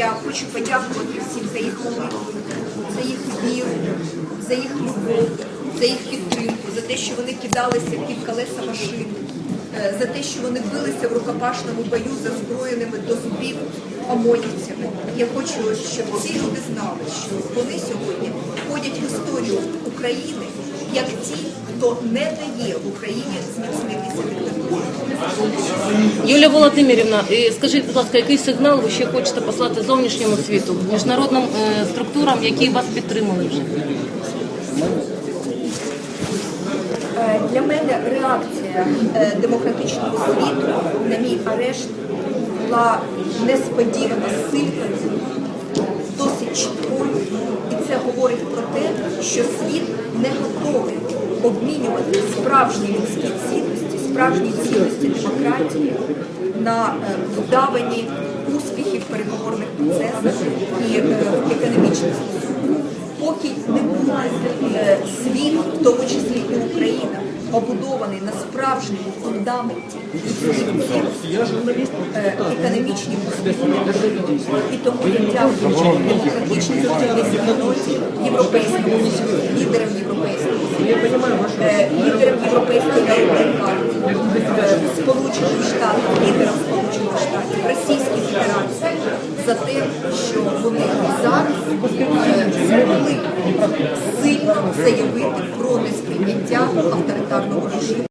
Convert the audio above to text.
я хочу подякувати всім за їх молитву, за їх віру, за їх любов, за їх підтримку, за те, що вони кидалися під колеса машин, е, за те, що вони билися в рукопашному бою за зброєними до зубів омонівцями. Я хочу, щоб ці люди знали, що вони сьогодні входять в історію України як ті, хто не дає Україні зміцнитися диктатурі. Юлія Володимирівна, е, скажіть, будь ласка, який сигнал ви ще хочете послати зовнішньому світу, міжнародним е, структурам, які вас підтримали вже? Е, Для мене реакція демократичного світу на мій арешт була несподівано сильною, досить чіткою, і це говорить про те, що світ не готовий обмінювати справжні людські цінності, справжні цінності демократії на е, вдавані успіхи в переговорних процесах і е, економічних стосунках поки не буде е, світ, в тому числі і Україна, побудований на справжньому фундаменті людських цінностей, е, успіхи. І тому я дякую демократичній європейському Сполучених Штатів, лідерам Сполучених Штатів, Російській Федерації за те, що вони зараз змогли сильно заявити про несприйняття авторитарного режиму.